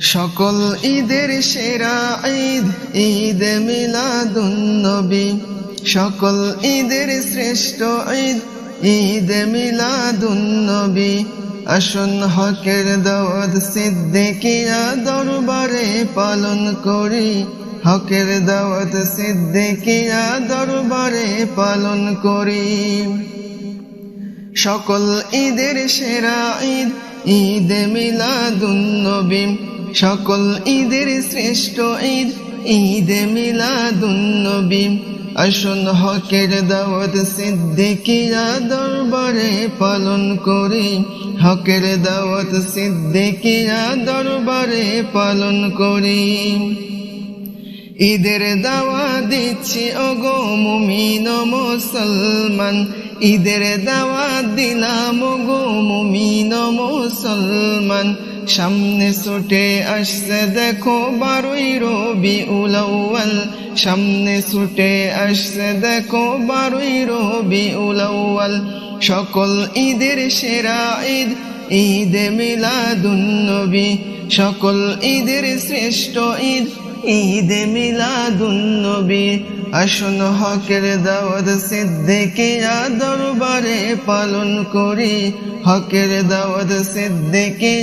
সকল ঈদের সেরা ঈদ ঈদ মিলাদুন্নবী। সকল ঈদের শ্রেষ্ঠ ঈদ ঈদ মিলাদুন্নবী। আসন হকের দাওয়াত সিদ্দিকিয়া দরবারে পালন করি। হকের দাওয়াত সিদ্দিকিয়া দরবারে পালন করি। সকল ঈদের সেরা ঈদ ঈদ মিলাদুন্নবী। সকল ঈদের শ্রেষ্ঠ ঈদ ঈদ মিলাদুন্নবী আসুন হকের দাওয়াত সিদ্দিকিয়া দরবারে পালন করি। হকের দাওয়াত সিদ্দিকিয়া দরবারে পালন করি। ঈদের দাওয়া দিচ্ছি, ওগো মুমিন মুসলমান। ঈদের দাওয়া দিলাম, ওগো মুমিন মুসলমান। সামনে ছুটে আসছে, দেখো বারোই রবি উলাউল সামনে ছুটে আসছে, দেখো বারোই রবি উলাউল সকল ঈদের সেরা ঈদ ঈদ মিলাদুন্নবী সকল ঈদের শ্রেষ্ঠ ঈদ ঈদ মিলাদুন্নবী আসুন হকের দাওয়াত সিদ্দিকে দরবারে পালন করি। হকের দাওয়াত সিদ্দিকে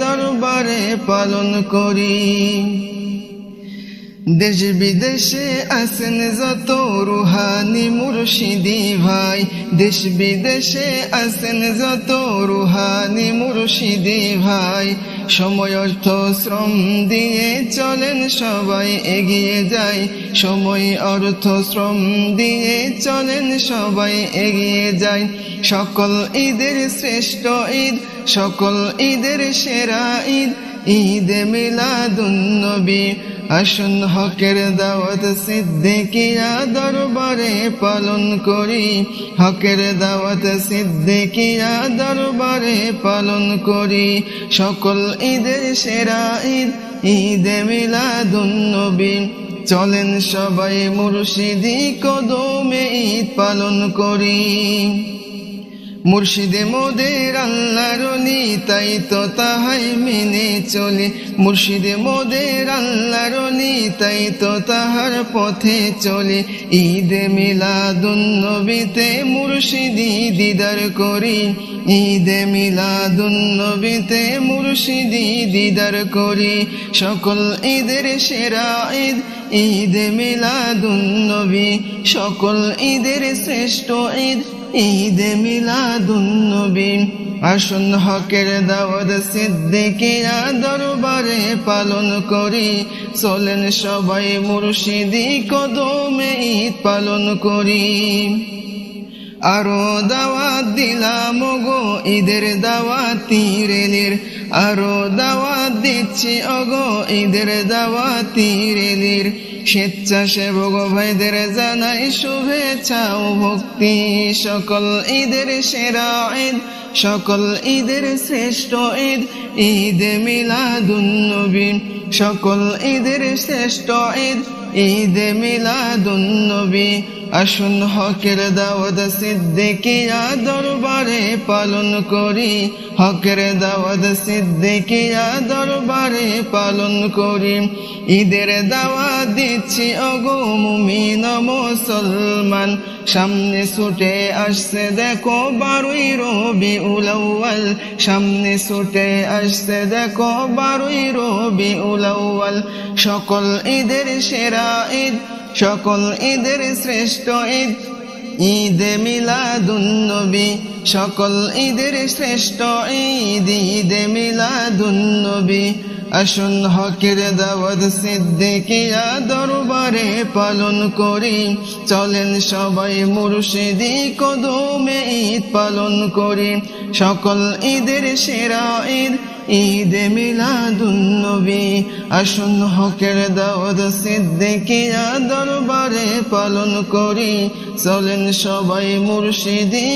দরবারে পালন করি। দেশ বিদেশে আসেন যত রুহানি মুর্শিদি ভাই দেশ বিদেশে আছেন যত রুহানি মুর্শিদি ভাই। সময়, অর্থ, শ্রম দিয়ে চলেন সবাই এগিয়ে যায় সময়, অর্থ, শ্রম দিয়ে চলেন সবাই এগিয়ে যায় সকল ঈদের শ্রেষ্ঠ ঈদ, সকল ঈদের সেরা ঈদ ঈদ মিলাদুন্নবী আসুন হকের দাওয়াত সিদ্দিকিয়া দরবারে পালন করি। হকের দাওয়াত সিদ্দিকিয়া দরবারে পালন করি। সকল ঈদের সেরা ঈদ ঈদ মিলাদুন্নবী। চলেন সবাই মুর্শিদি কদমে ঈদ পালন করি। মুর্শিদে মোদের আল্লাহর তাই তো তাহাই চলে, মুর্শিদে মোদের আল্লাহর তাই তো তাহার পথে চলে। ঈদ মিলাদুন্নবীতে মুর্শিদি দিদার করি। ঈদ মিলাদুন্নবীতে মুর্শিদি দিদার করি। সকল ঈদের সেরা ঈদ ঈদ মিলাদুন্নবী সকল ঈদের শ্রেষ্ঠ ঈদ ঈদ মিলাদুন্নবী, আসুন হকের দাওয়াত সিদ্দিকিয়া দরবারে পালন করি। চলেন সবাই মুর্শিদি কদমে ঈদ পালন করি। আরও দাওয়াত দিলাম গো ঈদের দাওয়াত তীরেলির আরও দাওয়াত দিচ্ছি অগো ঈদের দাওয়াত তীরেলির স্বেচ্ছাসেবক ভাইদের জানাই শুভেচ্ছা ও ভক্তি। সকল ঈদের সেরা ঈদ, সকল ঈদের শ্রেষ্ঠ ঈদ ঈদ মিলাদুন্নবী সকল ঈদের শ্রেষ্ঠ ঈদ ঈদ মিলাদুন্নবী, আসুন হকের দাওয়াত সিদ্দিকিয়া দরবারে পালন করি। হকের দাওয়াত সিদ্দিকিয়া দরবারে পালন করি। ঈদের দাওয়া দিচ্ছি অগো মুমিন মুসলমান। সামনে ছুটে আসছে, দেখো বারুই রবি উলাওয়াল সামনে ছুটে আসছে, দেখো বারুই রবি উলাওয়াল সকল ঈদের সেরা ঈদ, সকল ঈদের শ্রেষ্ঠ ঈদ। ঈদ মিলাদুন্নবী সকল ঈদের শ্রেষ্ঠ ঈদ। ঈদ মিলাদুন্নবী আসুন হকের দাওয়াত সিদ্দিকিয়া দরবারে পালন করি। চলেন সবাই মুর্শিদি কদমে ঈদ পালন করি। সকল ঈদের সেরা ঈদ ঈদ মিলাদুন্নবী। আসুন হকের দাওয়াত সিদ্দিকিয়া দরবারে পালন করি। চলেন সবাই মুর্শিদি